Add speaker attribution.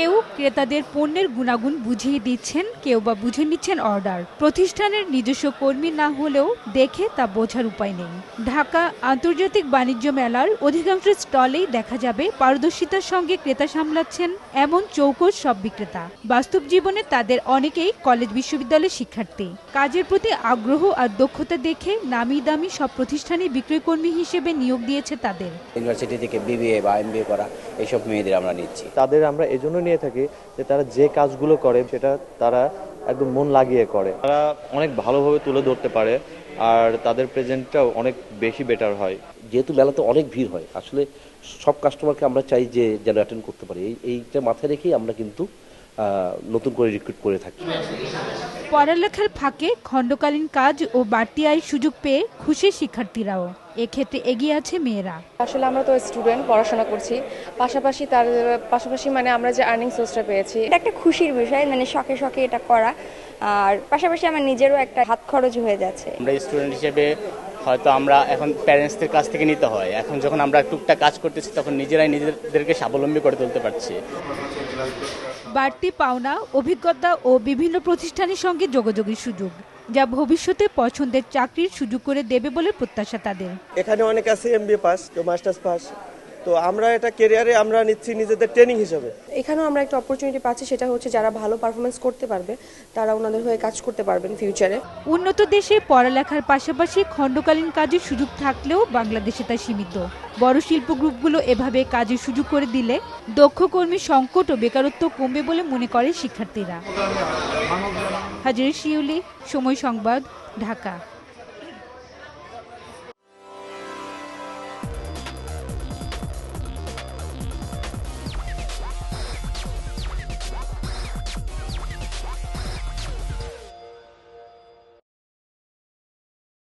Speaker 1: কেউ ক্রেতাদের পণ্যের গুণাগুণ বুঝিয়ে দিচ্ছেন কেউ বা বুঝে নিচ্ছেন অর্ডার। প্রতিষ্ঠানের নিজস্ব কর্মী না হলেও দেখে তা বোঝার উপায় নেই। ঢাকা আন্তর্জাতিক বাণিজ্য মেলার অধিকাংশ স্টলেই দেখা যাবে পারদর্শিতার সঙ্গে ক্রেতা সামলাচ্ছেন এমন চৌকস সব বিক্রেতা। বাস্তব জীবনে তাদের অনেকেই কলেজ বিশ্ববিদ্যালয়ের শিক্ষার্থী। কাজের প্রতি আগ্রহ আর দক্ষতা দেখে নামি দামি সব প্রতিষ্ঠানে বিক্রয় কর্মী হিসেবে নিয়োগ দিয়েছে তাদের।
Speaker 2: ইউনিভার্সিটি থেকে বিবিএ বা এমবিএ করা এইসব মেয়েদের আমরা নিচ্ছি।
Speaker 3: তাদের আমরা এজন্য নিয়ে থাকি যে তারা যে কাজগুলো করে সেটা তারা একদম মন লাগিয়ে করে। তারা অনেক ভালোভাবে তুলে ধরতে পারে আর তাদের প্রেজেন্টটাও অনেক বেশি বেটার হয়।
Speaker 4: যেহেতু মেলাতে অনেক ভিড় হয় আসলে সব কাস্টমারকে আমরা চাই যে যেন অ্যাটেন্ড করতে পারি। এই এইটা মাথায় রেখেই আমরা কিন্তু আহ, নতুন করে রিক্রুট করে থাকি।
Speaker 1: পড়ালেখার ফাঁকে খণ্ডকালীন কাজ ও বাড়তি আয়ের সুযোগ পেয়ে খুশি শিক্ষার্থীরাও। এক্ষেত্রে এগিয়ে আছে মেয়েরা।
Speaker 5: আসলে আমরা তো স্টুডেন্ট পড়াশোনা করছি। পাশাপাশি তার পাশাপাশি মানে আমরা যে আর্নিং সোর্সটা পেয়েছি।
Speaker 6: এটা একটা খুশির বিষয় মানে শখে শখে এটা করা। আর পাশাপাশি আমার নিজেরও একটা হাত খরচ হয়ে যাচ্ছে।
Speaker 7: আমরা স্টুডেন্ট হিসেবে হয়তো আমরা এখন প্যারেন্টসদের কাছ থেকে নিতে হয়। এখন যখন আমরা টুকটাক কাজ করতেছি তখন নিজেরাই নিজেদেরকে স্বাবলম্বী করে তুলতে পারছি।
Speaker 1: বাড়তি পাওনা অভিজ্ঞতা ও বিভিন্ন প্রতিষ্ঠানের সঙ্গে যোগাযোগের সুযোগ। যা ভবিষ্যতে পছন্দের চাকরির সুযোগ করে দেবে বলে প্রত্যাশা তাদের।
Speaker 8: এখানে অনেক আছে এমবিএ পাস কেউ মাস্টার্স পাস তো আমরা এটা কেরিয়ারে আমরা নিচ্ছি নিজেদের ট্রেনিং হিসেবে।
Speaker 5: এখানেও আমরা একটা অপরচুনিটি পাচ্ছি সেটা হচ্ছে যারা ভালো পারফরমেন্স করতে পারবে তারা ওনাদের হয়ে কাজ করতে পারবেন ফিউচারে
Speaker 1: উন্নত দেশে পড়ালেখার পাশাপাশি খণ্ডকালীন কাজের সুযোগ থাকলেও বাংলাদেশে তা সীমিত। বড় শিল্প গ্রুপগুলো এভাবে কাজের সুযোগ করে দিলে দক্ষ কর্মী সংকট ও বেকারত্ব কমবে বলে মনে করে শিক্ষার্থীরা। হাজির শিউলি সময় সংবাদ ঢাকা।